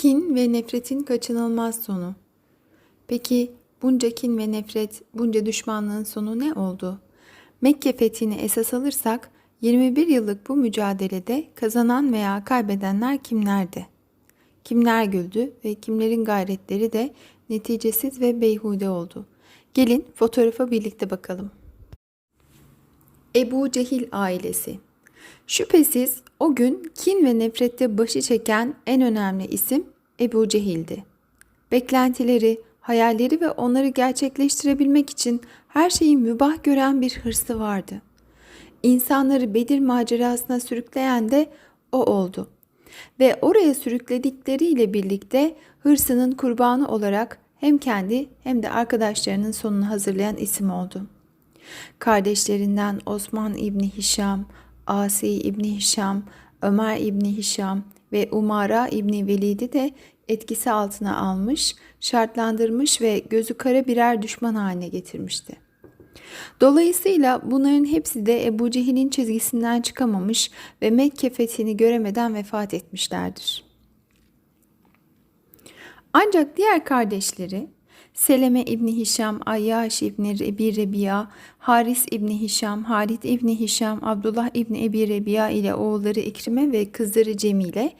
Kin ve nefretin kaçınılmaz sonu. Peki bunca kin ve nefret, bunca düşmanlığın sonu ne oldu? Mekke fethini esas alırsak 21 yıllık bu mücadelede kazanan veya kaybedenler kimlerdi? Kimler güldü ve kimlerin gayretleri de neticesiz ve beyhude oldu? Gelin fotoğrafa birlikte bakalım. Ebu Cehil ailesi Şüphesiz o gün kin ve nefrette başı çeken en önemli isim Ebu Cehil'di. Beklentileri, hayalleri ve onları gerçekleştirebilmek için her şeyi mübah gören bir hırsı vardı. İnsanları Bedir macerasına sürükleyen de o oldu. Ve oraya sürükledikleriyle birlikte hırsının kurbanı olarak hem kendi hem de arkadaşlarının sonunu hazırlayan isim oldu. Kardeşlerinden Osman İbni Hişam, Asi İbni Hişam, Ömer İbni Hişam ve Umara İbni Velid'i de etkisi altına almış, şartlandırmış ve gözü kara birer düşman haline getirmişti. Dolayısıyla bunların hepsi de Ebu Cehil'in çizgisinden çıkamamış ve Mekke fethini göremeden vefat etmişlerdir. Ancak diğer kardeşleri Seleme İbni Hişam, Ayyaş İbni Ebi Rebiya, Haris İbni Hişam, Halit İbni Hişam, Abdullah İbni Ebi Rebiya ile oğulları İkrime ve kızları Cemile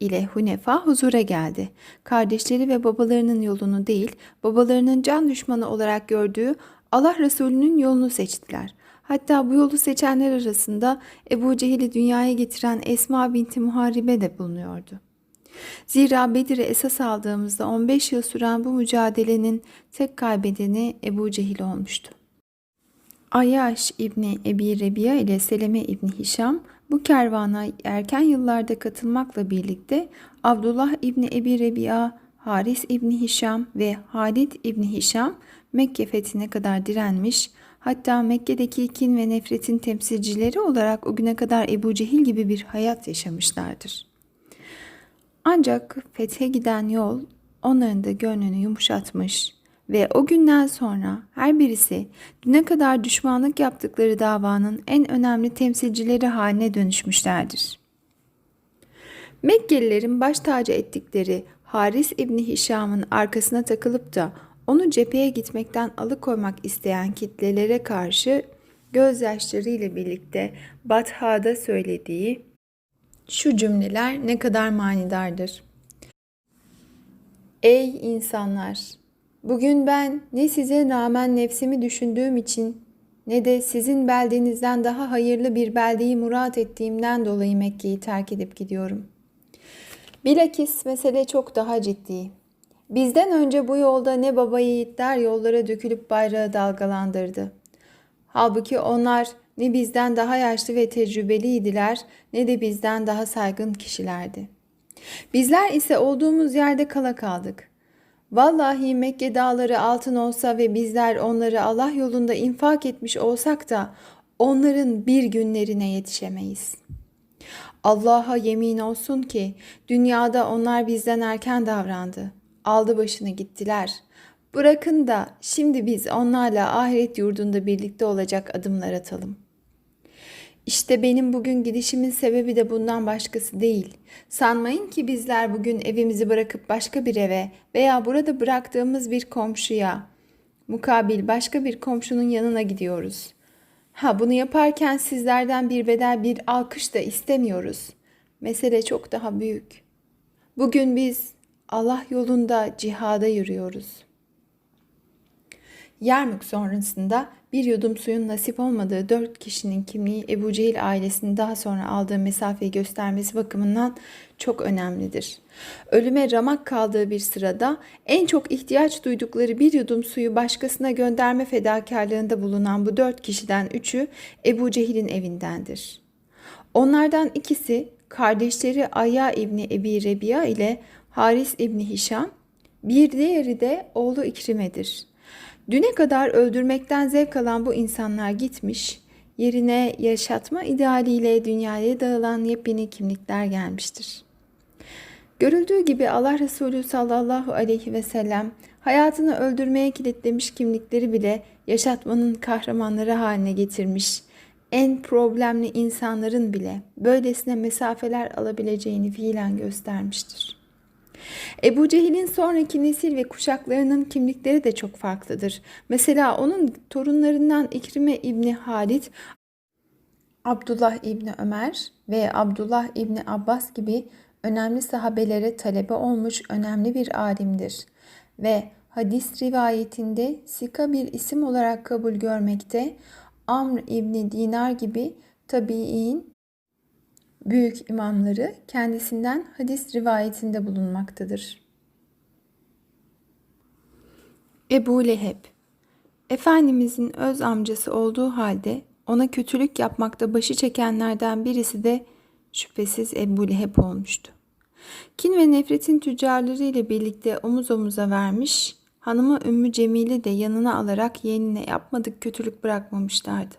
ile Hunefa huzura geldi. Kardeşleri ve babalarının yolunu değil, babalarının can düşmanı olarak gördüğü Allah Resulü'nün yolunu seçtiler. Hatta bu yolu seçenler arasında Ebu Cehil'i dünyaya getiren Esma binti Muharibe de bulunuyordu. Zira Bedir'i esas aldığımızda 15 yıl süren bu mücadelenin tek kaybedeni Ebu Cehil olmuştu. Ayyaş İbni Ebi Rebiya ile Seleme İbni Hişam bu kervana erken yıllarda katılmakla birlikte Abdullah İbni Ebi Rebiya, Haris İbni Hişam ve Halid İbni Hişam Mekke fethine kadar direnmiş, hatta Mekke'deki kin ve nefretin temsilcileri olarak o güne kadar Ebu Cehil gibi bir hayat yaşamışlardır. Ancak fethe giden yol onların da gönlünü yumuşatmış ve o günden sonra her birisi düne kadar düşmanlık yaptıkları davanın en önemli temsilcileri haline dönüşmüşlerdir. Mekkelilerin baş tacı ettikleri Haris İbni Hişam'ın arkasına takılıp da onu cepheye gitmekten alıkoymak isteyen kitlelere karşı gözyaşları ile birlikte Batha'da söylediği şu cümleler ne kadar manidardır. Ey insanlar! Bugün ben ne size rağmen nefsimi düşündüğüm için ne de sizin beldenizden daha hayırlı bir beldeyi murat ettiğimden dolayı Mekke'yi terk edip gidiyorum. Bilakis mesele çok daha ciddi. Bizden önce bu yolda ne baba yiğitler yollara dökülüp bayrağı dalgalandırdı. Halbuki onlar ne bizden daha yaşlı ve tecrübeliydiler ne de bizden daha saygın kişilerdi. Bizler ise olduğumuz yerde kala kaldık. Vallahi Mekke dağları altın olsa ve bizler onları Allah yolunda infak etmiş olsak da onların bir günlerine yetişemeyiz. Allah'a yemin olsun ki dünyada onlar bizden erken davrandı. Aldı başını gittiler. Bırakın da şimdi biz onlarla ahiret yurdunda birlikte olacak adımlar atalım.'' İşte benim bugün gidişimin sebebi de bundan başkası değil. Sanmayın ki bizler bugün evimizi bırakıp başka bir eve veya burada bıraktığımız bir komşuya, mukabil başka bir komşunun yanına gidiyoruz. Ha bunu yaparken sizlerden bir bedel bir alkış da istemiyoruz. Mesele çok daha büyük. Bugün biz Allah yolunda cihada yürüyoruz.'' Yermük sonrasında bir yudum suyun nasip olmadığı dört kişinin kimliği Ebu Cehil ailesinin daha sonra aldığı mesafeyi göstermesi bakımından çok önemlidir. Ölüme ramak kaldığı bir sırada en çok ihtiyaç duydukları bir yudum suyu başkasına gönderme fedakarlığında bulunan bu dört kişiden üçü Ebu Cehil'in evindendir. Onlardan ikisi kardeşleri Ayya İbni Ebi Rebiya ile Haris İbni Hişam, bir diğeri de oğlu İkrime'dir.'' Düne kadar öldürmekten zevk alan bu insanlar gitmiş, yerine yaşatma idealiyle dünyaya dağılan yepyeni kimlikler gelmiştir. Görüldüğü gibi Allah Resulü sallallahu aleyhi ve sellem hayatını öldürmeye kilitlemiş kimlikleri bile yaşatmanın kahramanları haline getirmiş. En problemli insanların bile böylesine mesafeler alabileceğini fiilen göstermiştir. Ebu Cehil'in sonraki nesil ve kuşaklarının kimlikleri de çok farklıdır. Mesela onun torunlarından İkrime İbni Halit, Abdullah İbni Ömer ve Abdullah İbni Abbas gibi önemli sahabelere talebe olmuş önemli bir alimdir ve hadis rivayetinde sika bir isim olarak kabul görmekte Amr İbni Dinar gibi tabi'in büyük imamları kendisinden hadis rivayetinde bulunmaktadır. Ebu Leheb Efendimizin öz amcası olduğu halde ona kötülük yapmakta başı çekenlerden birisi de şüphesiz Ebu Leheb olmuştu. Kin ve nefretin tüccarları ile birlikte omuz omuza vermiş, hanımı Ümmü Cemil'i de yanına alarak yeğenine yapmadık kötülük bırakmamışlardı.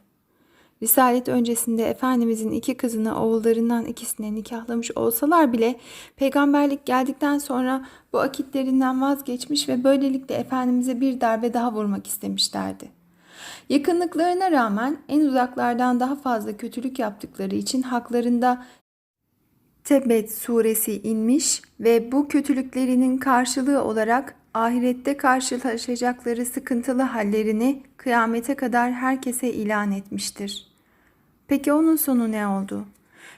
Risalet öncesinde Efendimizin iki kızını oğullarından ikisine nikahlamış olsalar bile peygamberlik geldikten sonra bu akitlerinden vazgeçmiş ve böylelikle Efendimiz'e bir darbe daha vurmak istemişlerdi. Yakınlıklarına rağmen en uzaklardan daha fazla kötülük yaptıkları için haklarında Tebet suresi inmiş ve bu kötülüklerinin karşılığı olarak ahirette karşılaşacakları sıkıntılı hallerini kıyamete kadar herkese ilan etmiştir. Peki onun sonu ne oldu?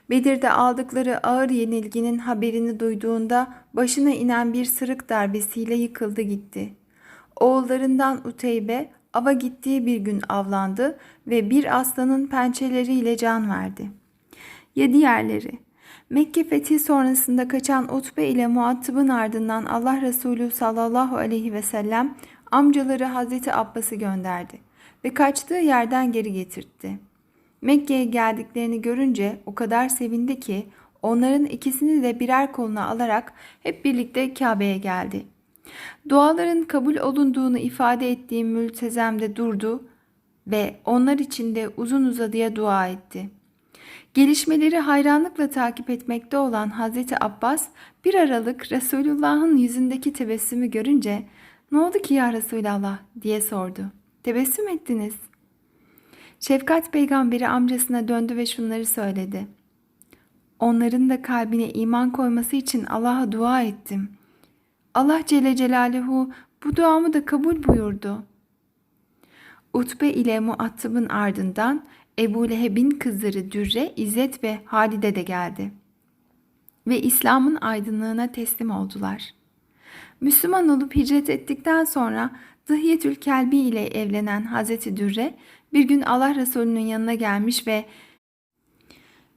Bedir'de aldıkları ağır yenilginin haberini duyduğunda başına inen bir sırık darbesiyle yıkıldı gitti. Oğullarından Uteybe ava gittiği bir gün avlandı ve bir aslanın pençeleriyle can verdi. Ya diğerleri? Mekke fethi sonrasında kaçan Utbe ile Muattib'in ardından Allah Resulü sallallahu aleyhi ve sellem amcaları Hazreti Abbas'ı gönderdi ve kaçtığı yerden geri getirtti. Mekke'ye geldiklerini görünce o kadar sevindi ki onların ikisini de birer koluna alarak hep birlikte Kabe'ye geldi. Duaların kabul olunduğunu ifade ettiği mültezemde durdu ve onlar için de uzun uzadıya dua etti. Gelişmeleri hayranlıkla takip etmekte olan Hazreti Abbas bir aralık Resulullah'ın yüzündeki tebessümü görünce ne oldu ki ya Resulallah diye sordu. Tebessüm ettiniz. Şefkat peygamberi amcasına döndü ve şunları söyledi. Onların da kalbine iman koyması için Allah'a dua ettim. Allah Celle Celaluhu bu duamı da kabul buyurdu. Utbe ile Muattab'ın ardından Ebu Leheb'in kızları Dürre, İzzet ve Halide de geldi. Ve İslam'ın aydınlığına teslim oldular. Müslüman olup hicret ettikten sonra Dıhyetül Kelbi ile evlenen Hazreti Dürre bir gün Allah Resulü'nün yanına gelmiş ve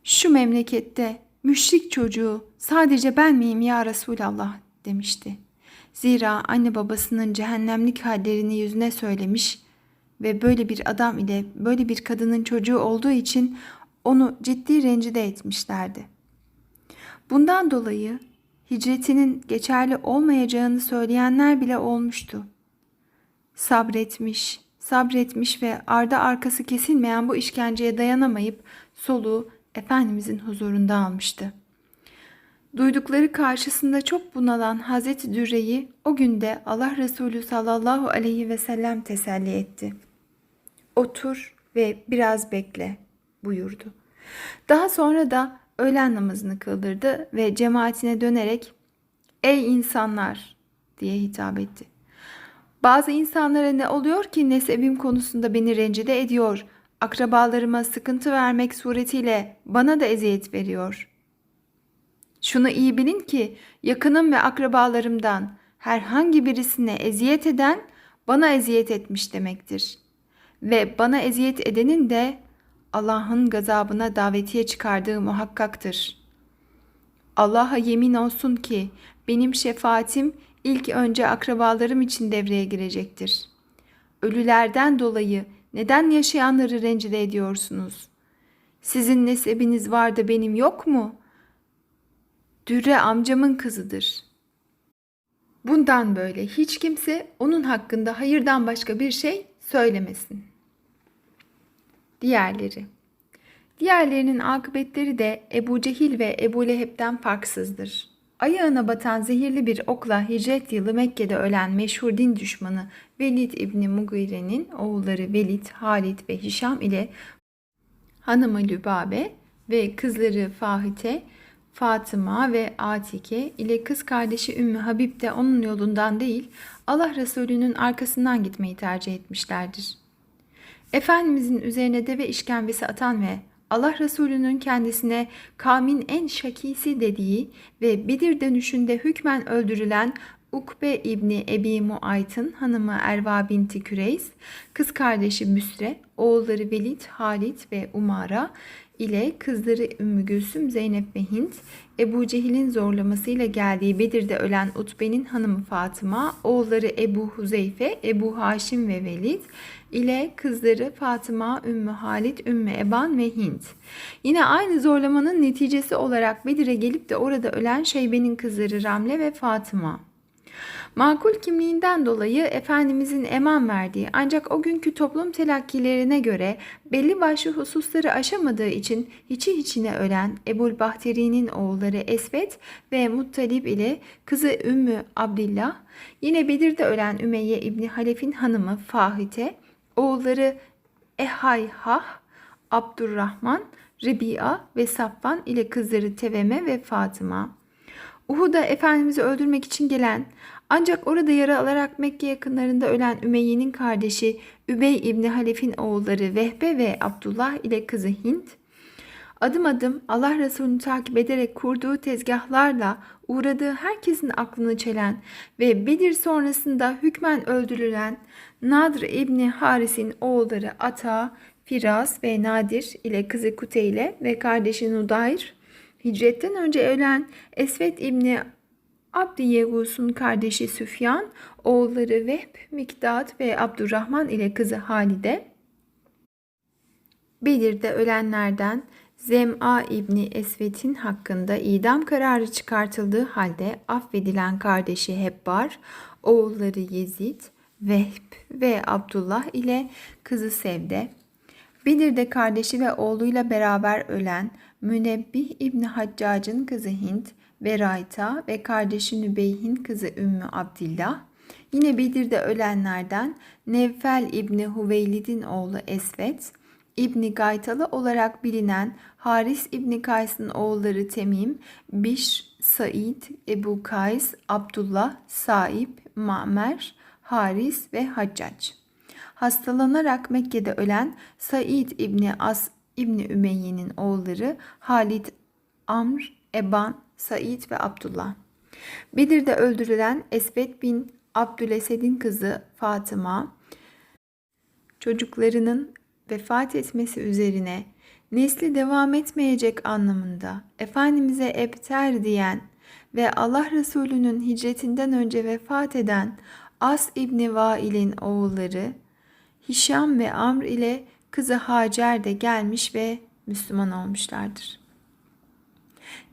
şu memlekette müşrik çocuğu sadece ben miyim ya Resulallah demişti. Zira anne babasının cehennemlik hallerini yüzüne söylemiş ve böyle bir adam ile böyle bir kadının çocuğu olduğu için onu ciddi rencide etmişlerdi. Bundan dolayı hicretinin geçerli olmayacağını söyleyenler bile olmuştu. Sabretmiş, sabretmiş ve arda arkası kesilmeyen bu işkenceye dayanamayıp soluğu Efendimizin huzurunda almıştı. Duydukları karşısında çok bunalan Hazreti Dürre'yi o günde Allah Resulü sallallahu aleyhi ve sellem teselli etti. Otur ve biraz bekle buyurdu. Daha sonra da öğlen namazını kıldırdı ve cemaatine dönerek ''Ey insanlar!'' diye hitap etti. Bazı insanlara ne oluyor ki nesebim konusunda beni rencide ediyor, akrabalarıma sıkıntı vermek suretiyle bana da eziyet veriyor. Şunu iyi bilin ki yakınım ve akrabalarımdan herhangi birisine eziyet eden bana eziyet etmiş demektir. Ve bana eziyet edenin de Allah'ın gazabına davetiye çıkardığı muhakkaktır. Allah'a yemin olsun ki benim şefaatim ilk önce akrabalarım için devreye girecektir. Ölülerden dolayı neden yaşayanları rencide ediyorsunuz? Sizin nesebiniz var da benim yok mu? Dürre amcamın kızıdır. Bundan böyle hiç kimse onun hakkında hayırdan başka bir şey söylemesin. Diğerleri Diğerlerinin akıbetleri de Ebu Cehil ve Ebu Leheb'den farksızdır. Ayağına batan zehirli bir okla hicret yılı Mekke'de ölen meşhur din düşmanı Velid İbni Mugire'nin oğulları Velid, Halid ve Hişam ile hanımı Lübabe ve kızları Fahite, Fatıma ve Atike ile kız kardeşi Ümmü Habib de onun yolundan değil, Allah Resulü'nün arkasından gitmeyi tercih etmişlerdir. Efendimizin üzerine deve işkembesi atan ve Allah Resulü'nün kendisine kavmin en şakisi dediği ve Bedir dönüşünde hükmen öldürülen Ukbe İbni Ebi Muayt'ın hanımı Erva binti Küreys, kız kardeşi Büsre, oğulları Velid, Halit ve Umara ile kızları Ümmü Gülsüm, Zeynep ve Hint, Ebu Cehil'in zorlamasıyla geldiği Bedir'de ölen Utbe'nin hanımı Fatıma, oğulları Ebu Huzeyfe, Ebu Haşim ve Velid ile kızları Fatıma, Ümmü Halit, Ümmü Eban ve Hint. Yine aynı zorlamanın neticesi olarak Bedir'e gelip de orada ölen Şeybe'nin kızları Ramle ve Fatıma. Makul kimliğinden dolayı Efendimizin eman verdiği ancak o günkü toplum telakkilerine göre belli başlı hususları aşamadığı için içi içine ölen Ebul Bahteri'nin oğulları Esvet ve Muttalib ile kızı Ümmü Abdillah, yine Bedir'de ölen Ümeyye İbni Halef'in hanımı Fahite, oğulları Ehayhah, Abdurrahman, Ribia ve Safvan ile kızları Teveme ve Fatıma. Uhud'a Efendimiz'i öldürmek için gelen ancak orada yara alarak Mekke yakınlarında ölen Ümeyye'nin kardeşi Übey İbni Halef'in oğulları Vehbe ve Abdullah ile kızı Hint, adım adım Allah Resulü'nü takip ederek kurduğu tezgahlarla uğradığı herkesin aklını çelen ve Bedir sonrasında hükmen öldürülen Nadr İbni Haris'in oğulları Ata, Firas ve Nadir ile kızı Kuteyle ve kardeşi Nudayr, hicretten önce ölen Esvet İbni Abdi Yevus'un kardeşi Süfyan, oğulları Vehb, Mikdad ve Abdurrahman ile kızı Halide, Bedir'de ölenlerden Zem'a İbni Esvet'in hakkında idam kararı çıkartıldığı halde affedilen kardeşi Hebbar, oğulları Yezid, Vehb ve Abdullah ile kızı Sevde, Bedir'de kardeşi ve oğluyla beraber ölen Münebbih İbni Haccac'ın kızı Hint, ve Rayta ve kardeşi Nübeyh'in kızı Ümmü Abdillah, yine Bedir'de ölenlerden Nevfel İbni Huveylid'in oğlu Esvet, İbni Gaytalı olarak bilinen Haris İbni Kays'ın oğulları Temim, Biş, Said, Ebu Kays, Abdullah, Saib, Ma'mer, Haris ve Haccac. Hastalanarak Mekke'de ölen Said İbni As İbni Ümeyye'nin oğulları Halid, Amr, Eban, Said ve Abdullah. Bedir'de öldürülen Esved bin Abdülesed'in kızı Fatıma, çocuklarının vefat etmesi üzerine nesli devam etmeyecek anlamında Efendimiz'e ebter diyen ve Allah Resulü'nün hicretinden önce vefat eden As İbni Vail'in oğulları Hişam ve Amr ile kızı Hacer de gelmiş ve Müslüman olmuşlardır.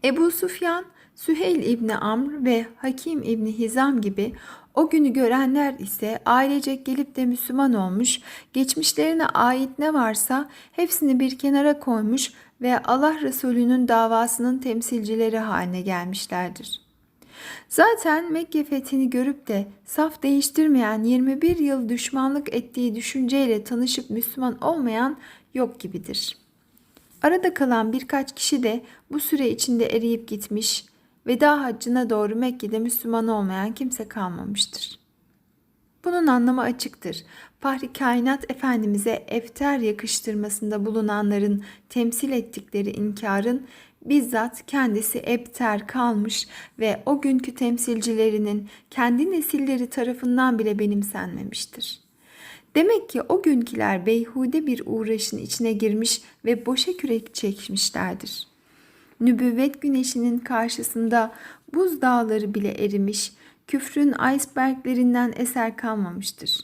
Ebu Sufyan, Süheyl İbni Amr ve Hakim İbni Hizam gibi o günü görenler ise ailecek gelip de Müslüman olmuş, geçmişlerine ait ne varsa hepsini bir kenara koymuş ve Allah Resulü'nün davasının temsilcileri haline gelmişlerdir. Zaten Mekke fethini görüp de saf değiştirmeyen 21 yıl düşmanlık ettiği düşünceyle tanışıp Müslüman olmayan yok gibidir.'' Arada kalan birkaç kişi de bu süre içinde eriyip gitmiş, veda haccına doğru Mekke'de Müslüman olmayan kimse kalmamıştır. Bunun anlamı açıktır. Fahri Kainat Efendimiz'e efter yakıştırmasında bulunanların temsil ettikleri inkarın bizzat kendisi ebter kalmış ve o günkü temsilcilerinin kendi nesilleri tarafından bile benimsenmemiştir. Demek ki o günküler beyhude bir uğraşın içine girmiş ve boşa kürek çekmişlerdir. Nübüvvet güneşinin karşısında buz dağları bile erimiş, küfrün iceberglerinden eser kalmamıştır.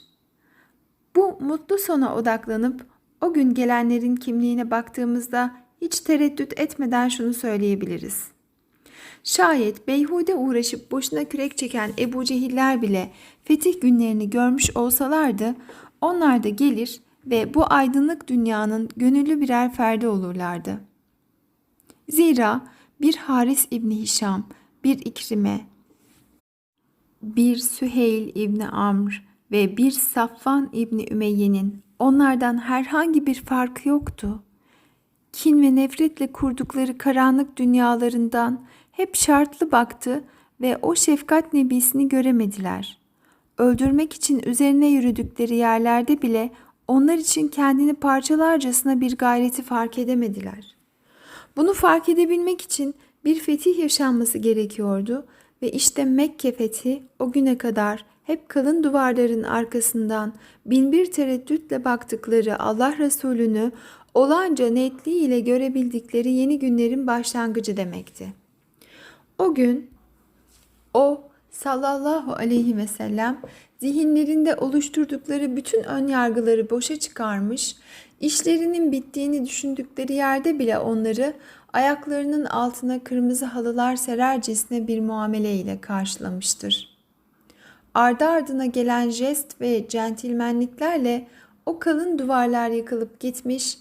Bu mutlu sona odaklanıp o gün gelenlerin kimliğine baktığımızda hiç tereddüt etmeden şunu söyleyebiliriz. Şayet beyhude uğraşıp boşuna kürek çeken Ebu Cehiller bile fetih günlerini görmüş olsalardı onlar da gelir ve bu aydınlık dünyanın gönüllü birer ferdi olurlardı. Zira bir Haris İbni Hişam, bir İkrime, bir Süheyl İbni Amr ve bir Safvan İbni Ümeyye'nin onlardan herhangi bir farkı yoktu. Kin ve nefretle kurdukları karanlık dünyalarından hep şartlı baktı ve o şefkat nebisini göremediler. Öldürmek için üzerine yürüdükleri yerlerde bile onlar için kendini parçalarcasına bir gayreti fark edemediler. Bunu fark edebilmek için bir fetih yaşanması gerekiyordu ve işte Mekke fethi o güne kadar hep kalın duvarların arkasından binbir tereddütle baktıkları Allah Resulü'nü olanca netliğiyle görebildikleri yeni günlerin başlangıcı demekti. O gün o sallallahu aleyhi ve sellem zihinlerinde oluşturdukları bütün ön yargıları boşa çıkarmış, işlerinin bittiğini düşündükleri yerde bile onları ayaklarının altına kırmızı halılar serercesine bir muamele ile karşılamıştır. Ardı ardına gelen jest ve centilmenliklerle o kalın duvarlar yıkılıp gitmiş,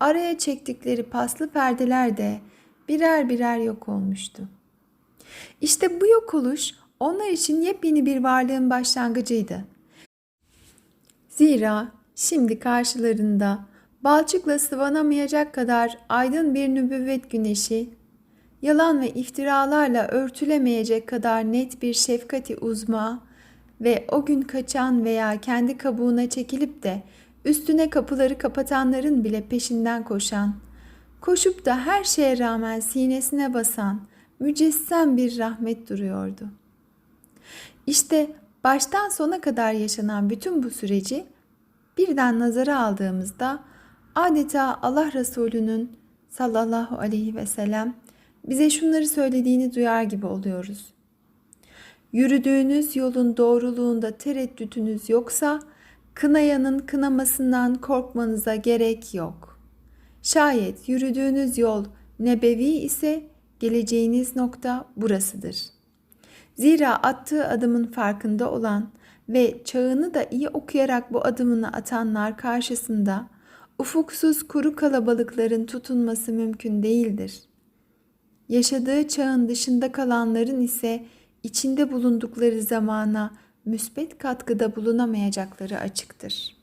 araya çektikleri paslı perdeler de birer birer yok olmuştu. İşte bu yok oluş onlar için yepyeni bir varlığın başlangıcıydı. Zira şimdi karşılarında balçıkla sıvanamayacak kadar aydın bir nübüvvet güneşi, yalan ve iftiralarla örtülemeyecek kadar net bir şefkati uzma ve o gün kaçan veya kendi kabuğuna çekilip de üstüne kapıları kapatanların bile peşinden koşan, koşup da her şeye rağmen sinesine basan mücessem bir rahmet duruyordu. İşte baştan sona kadar yaşanan bütün bu süreci birden nazara aldığımızda adeta Allah Resulü'nün sallallahu aleyhi ve sellem bize şunları söylediğini duyar gibi oluyoruz. Yürüdüğünüz yolun doğruluğunda tereddütünüz yoksa kınayanın kınamasından korkmanıza gerek yok. Şayet yürüdüğünüz yol nebevi ise geleceğiniz nokta burasıdır. Zira attığı adımın farkında olan ve çağını da iyi okuyarak bu adımını atanlar karşısında ufuksuz kuru kalabalıkların tutunması mümkün değildir. Yaşadığı çağın dışında kalanların ise içinde bulundukları zamana müspet katkıda bulunamayacakları açıktır.